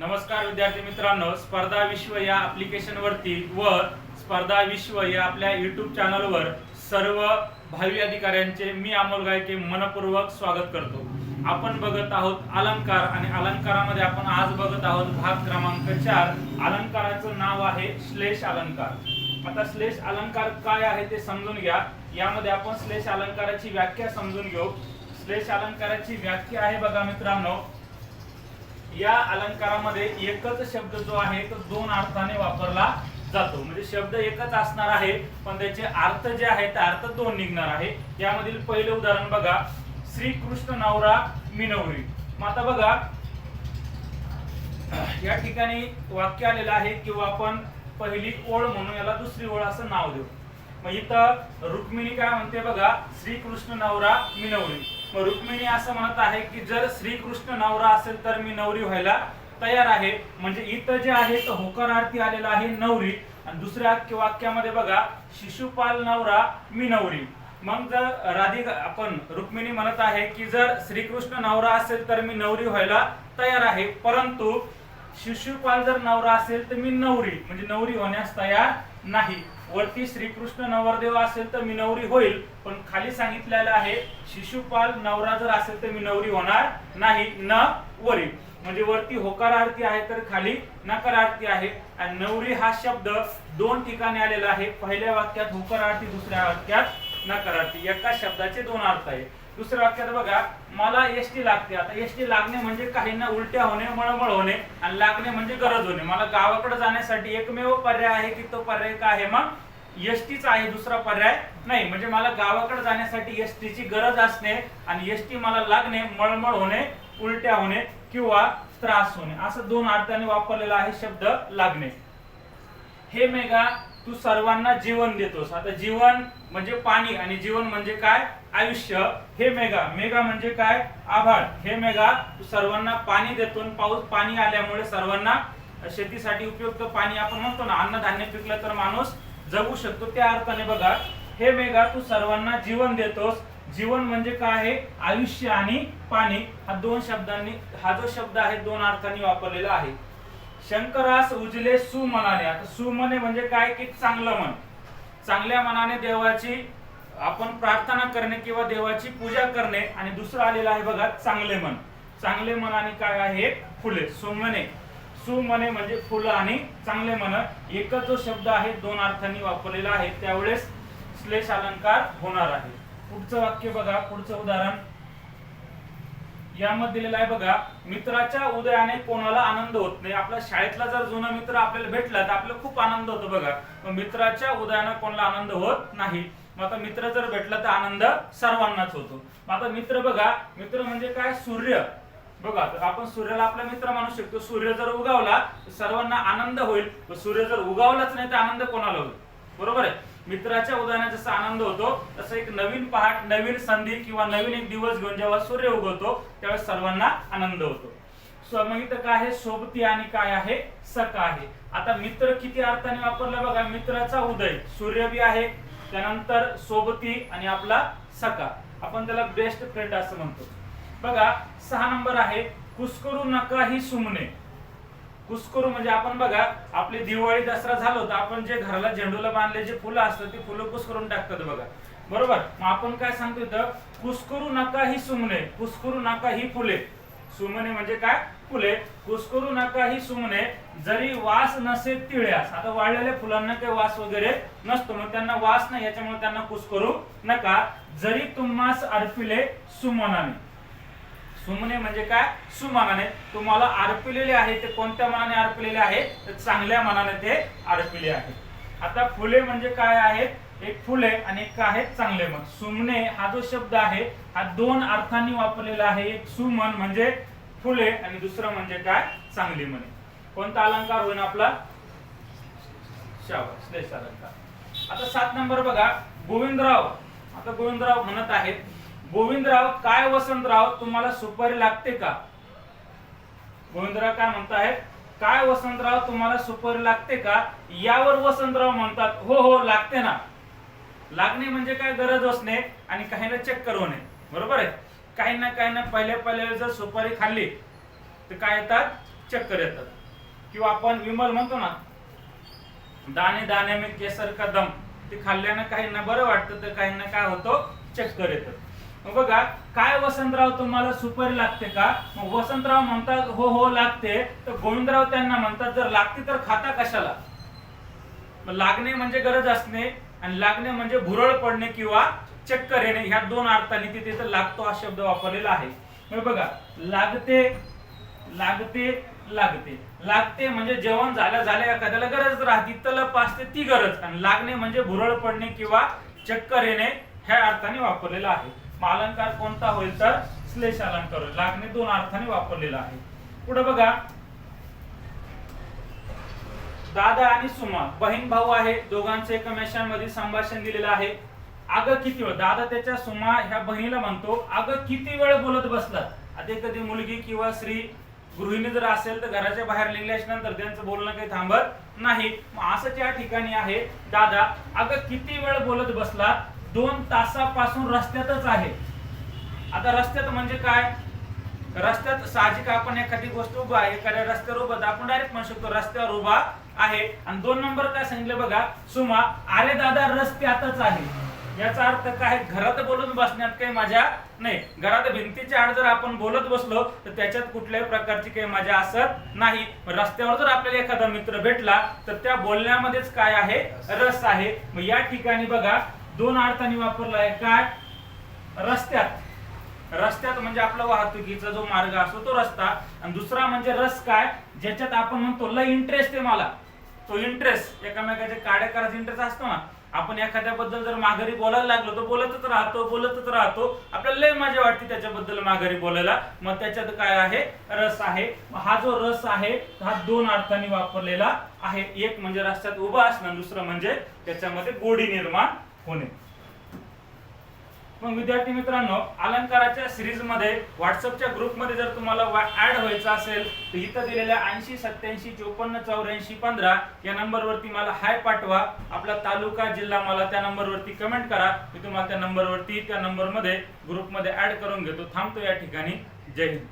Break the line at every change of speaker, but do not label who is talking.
नमस्कार विद्यार्थी मित्रांनो स्पर्धा विश्व या ऍप्लिकेशन वरती व स्पर्धा विश्व या आपल्या युट्यूब चॅनलवर सर्व भावी अधिकाऱ्यांचे मी अमोल गायके मनपूर्वक स्वागत करतो. आपण बघत आहोत अलंकार आणि अलंकारामध्ये आपण आज बघत आहोत भाग क्रमांक चार. अलंकाराचं नाव आहे श्लेष अलंकार. आता श्लेष अलंकार काय आहे ते समजून घ्या. यामध्ये आपण श्लेष अलंकाराची व्याख्या समजून घेऊ. श्लेष अलंकाराची व्याख्या आहे बघा मित्रांनो या अलंकारामध्ये एकच शब्द जो आहे तो दोन अर्थाने वापरला जातो. म्हणजे शब्द एकच असणार आहे पण त्याचे अर्थ जे आहेत ते अर्थ दोन निघणार आहे. यामधील पहिलं उदाहरण बघा. श्रीकृष्ण नवरा मिनवरी. मग आता बघा. या ठिकाणी वाक्य आलेलं आहे किंवा आपण पहिली ओळ म्हणून याला दुसरी ओळ असं नाव देऊ. मग इथं रुक्मिणी काय म्हणते बघा? श्रीकृष्ण नवरा मिनवरी. मग रुक्मिणी असं म्हणत आहे की जर श्रीकृष्ण नवरा असेल तर मी नवरी व्हायला तयार आहे. म्हणजे इथं जे आहे तर होकारार्थी आलेला आहे नवरी. आणि दुसऱ्या वाक्य- वाक्यामध्ये बघा शिशुपाल नवरा मी नवरी. मग जर राधिका आपण रुक्मिणी म्हणत आहे की जर श्रीकृष्ण नवरा असेल तर मी नवरी व्हायला तयार आहे. परंतु शिशुपाल जर नवरा असेल तर मी नवरी. म्हणजे नवरी होण्यास तयार नाही. वरती श्रीकृष्ण नवरदेव असेल तर मिनवरी होईल पण खाली सांगितलेलं आहे शिशुपाल नवरा जर असेल तर मिनवरी होणार नाही न वरी. म्हणजे वरती होकारार्थी आहे तर खाली नकारार्थी आहे. आणि नवरी हा शब्द दोन ठिकाणी आलेला आहे. पहिल्या वाक्यात होकारार्थी दुसऱ्या वाक्यात नकारार्थी एका शब्दाचे दोन अर्थ आहे दुसऱ्या वाक्यात बघा मला एसटी लागते. आता एसटी लागणे म्हणजे काहींना उलट्या होणे मळमळ होणे आणि लागणे म्हणजे गरज होणे. मला गावाकडे जाण्यासाठी एकमेव पर्याय आहे की तो पर्याय काय आहे? मग एसटीच आहे दुसरा पर्याय नाही. म्हणजे मला गावाकडे जाण्यासाठी एसटीची गरज असणे आणि एसटी मला लागणे मळमळ होणे उलट्या होणे किंवा त्रास होणे. असं दोन अर्थाने वापरलेला आहे शब्द लागणे. हे मेघा तू सर्वांना जीवन देतोस. आता जीवन म्हणजे पाणी आणि जीवन म्हणजे काय? आयुष्य. हे मेघा. मेघा म्हणजे काय? आभाळ. हे मेघा तू सर्वांना पाणी देतो पाऊस पाणी आल्यामुळे सर्वांना शेतीसाठी उपयुक्त पाणी आपण म्हणतो ना अन्नधान्य पिकलं तर माणूस जगू शकतो. त्या अर्थाने बघा हे मेघा तू सर्वांना जीवन देतोस. जीवन म्हणजे काय आहे? आयुष्य आणि पाणी. हा दोन शब्दांनी हा जो शब्द आहे दोन अर्थांनी वापरलेला आहे. शंकरास उजले सुमनाने आता सुमने म्हणजे काय? की चांगलं मन. चांगल्या मनाने देवाची आपण प्रार्थना करणे किंवा देवाची पूजा करणे. आणि दुसरं आलेलं आहे बघा चांगले मन. चांगले मनाने काय आहे? फुले. सुमने सुमने म्हणजे फुलं आणि चांगले मन. एकच जो शब्द आहे दोन अर्थांनी वापरलेला आहे त्यावेळेस श्लेष अलंकार होणार आहे. पुढचं वाक्य बघा पुढचं उदाहरण. यामध्ये दिलेलं आहे बघा मित्राच्या उदयाने कोणाला आनंद होत नाही. आपल्या शाळेतला जर जुना मित्र आपल्याला भेटला तर आपल्याला खूप आनंद होतो बघा. मित्राच्या उदयाने कोणाला आनंद होत नाही. मग आता मित्र जर भेटला तर आनंद सर्वांनाच होतो. मग आता मित्र बघा मित्र म्हणजे काय? सूर्य. बघा तर आपण सूर्याला आपला मित्र मानू शकतो. सूर्य जर उगावला तर सर्वांना आनंद होईल. सूर्य जर उगावलाच नाही तर आनंद कोणाला होईल? बरोबर आहे? मित्राच्या उदयाने जसा आनंद होतो तसं एक नवीन पहाट नवीन संधी किंवा नवीन एक दिवस घेऊन जेव्हा सूर्य उगवतो त्यावेळेस सर्वांना आनंद होतो. सो मग इथं काय आहे? सोबती आणि काय आहे? सका आहे. आता मित्र किती अर्थाने वापरला बघा मित्राचा उदय. सूर्य बी आहे त्यानंतर सोबती आणि आपला सका आपण त्याला बेस्ट फ्रेंड असं म्हणतो. बघा सहा नंबर आहे कुस्करू नका ही सुमने. कुस्करू म्हणजे आपण बघा आपली दिवाळी दसरा झालो तर आपण जे घराला झेंडूला बांधले जे फुलं असतात ते फुलं कुस्करून टाकतात बघा. बरोबर? मग आपण काय सांगतो इथं? कुस्करू नका ही सुमने कुस्करू नका ही फुले. सुमने म्हणजे काय? फुले. कुस्करू नका ही सुमने जरी वास नसे तिळ्यास. आता वाळलेल्या फुलांना काही वास वगैरे नसतो मग त्यांना वास नाही याच्यामुळे त्यांना कुस्करू नका. जरी तुम्हास अर्पिले सुमनाने. सुमने म्हणजे काय? सुमानाने. तुम्हाला अर्पिलेले आहे ते कोणत्या मनाने अर्पिलेले आहे? तर चांगल्या मनाने ते अर्पिले आहे. आता फुले म्हणजे काय आहेत एक फुले आणि एक काय आहेत चांगले मन. सुमने हा जो शब्द आहे हा दोन अर्थांनी वापरलेला आहे. एक सुमन म्हणजे फुले आणि दुसरं म्हणजे काय? चांगली मने. कोणता अलंकार होईल आपला? श्लेष अलंकार. आता सात नंबर बघा. गोविंदराव. आता गोविंदराव म्हणत आहेत गोविंदराव काय वसंतराव तुम्हाला सुपारी लागते का? गोविंदराव काय म्हणतायत? काय वसंतराव तुम्हाला सुपारी लागते का? यावर वसंतराव म्हणतात हो हो लागते ना. लागणे म्हणजे काय? गरज असणे आणि काहींना चक्कर होणे. बरोबर आहे? काही ना काही ना पहिल्या पहिल्या जर सुपारी खाल्ली तर काय येतात? चक्कर येतात. किंवा आपण विमल म्हणतो ना दाणे दाणे मी केसर का दम ते खाल्ल्यानं काहींना बरं वाटतं तर काहींना काय होतं? चक्कर येतात मग बघा काय वसंतराव तुम्हाला सुपारी लागते का? मग वसंतराव म्हणतात हो हो लागते. तर गोविंदराव त्यांना म्हणतात जर लागते तर खाता कशाला? मग लागणे म्हणजे गरज असणे आणि लागणे म्हणजे भुरळ पडणे किंवा चक्कर येणे ह्या दोन अर्थाने तिथे तर लागतो हा शब्द वापरलेला आहे. मग बघा लागते लागते लागते. लागते म्हणजे जेवण झाल्या झाल्या एखाद्याला गरज राहते तलप असते ती गरज. आणि लागणे म्हणजे भुरळ पडणे किंवा चक्कर येणे ह्या अर्थाने वापरलेला आहे. मग अलंकार कोणता होईल तर श्लेष अलंकार होईल. लागणे दोन अर्थाने वापरलेला आहे. पुढे बघा. दादा आणि सुमा बहीण भाऊ आहे. दोघांचे एकमेकांमध्ये संभाषण दिलेलं आहे. अगं किती वेळ? दादा त्याच्या सुमा ह्या बहिणीला म्हणतो अगं किती वेळ बोलत बसलात आता कधी मुलगी किंवा स्त्री गृहिणी जर असेल तर घराच्या बाहेर निघल्याच्या नंतर त्यांचं बोलणं काही थांबत नाही. मग असंच या ठिकाणी आहे दादा अगं किती वेळ बोलत बसला? दोन तासापासून रस्त्यातच आहे. आता रस्त्यात म्हणजे काय? रस्त्यात साहजिक आपण एखादी गोष्ट उभा आहे एखाद्या रस्त्यावर उभा तर आपण डायरेक्ट म्हणू शकतो रस्त्यावर उभा आहे. आणि दोन नंबर काय सांगितलं बघा सुमा अरे दादा रस्त्यातच आहे. याचा अर्थ काय? घरात बोलून बसण्यात काही मजा नाही. घरात भिंतीच्या आड जर आपण बोलत बसलो तर त्याच्यात कुठल्याही प्रकारची काही मजा असत नाही. रस्त्यावर जर आपल्याला एखादा मित्र भेटला तर त्या बोलण्यामध्येच काय आहे? रस आहे. मग या ठिकाणी बघा दोन अर्थाने वापरला आहे काय? रस्त्यात. रस्त्यात म्हणजे आपला वाहतुकीचा जो मार्ग असतो तो रस्ता. आणि दुसरा म्हणजे रस काय? ज्याच्यात आपण म्हणतो लय इंटरेस्ट आहे मला. तो इंटरेस्ट एकामेकाच्या काड्या करायचा इंटरेस्ट असतो ना. आपण एखाद्याबद्दल जर माघारी बोलायला लागलो तर बोलतच राहतो बोलतच राहतो. आपल्याला लय मजा वाटते त्याच्याबद्दल माघारी बोलायला. मग त्याच्यात काय आहे? रस आहे. हा जो रस आहे हा दोन अर्थाने वापरलेला आहे. एक म्हणजे रस्त्यात उभा असणं दुसरं म्हणजे त्याच्यामध्ये गोडी निर्माण होणे मग विद्यार्थी मित्रांनो अलंकाराच्या सिरीजमध्ये व्हॉट्सअपच्या ग्रुपमध्ये जर तुम्हाला ऍड व्हायचं असेल तर इथं दिलेल्या ऐंशी सत्याऐंशी चोपन्न चौऱ्याऐंशी पंधरा या नंबरवरती मला हाय पाठवा. आपला तालुका जिल्हा मला त्या नंबरवरती कमेंट करा. मी तुम्हाला त्या नंबरवरती त्या नंबरमध्ये ग्रुपमध्ये ऍड करून घेतो. थांबतो या ठिकाणी. जय हिंद.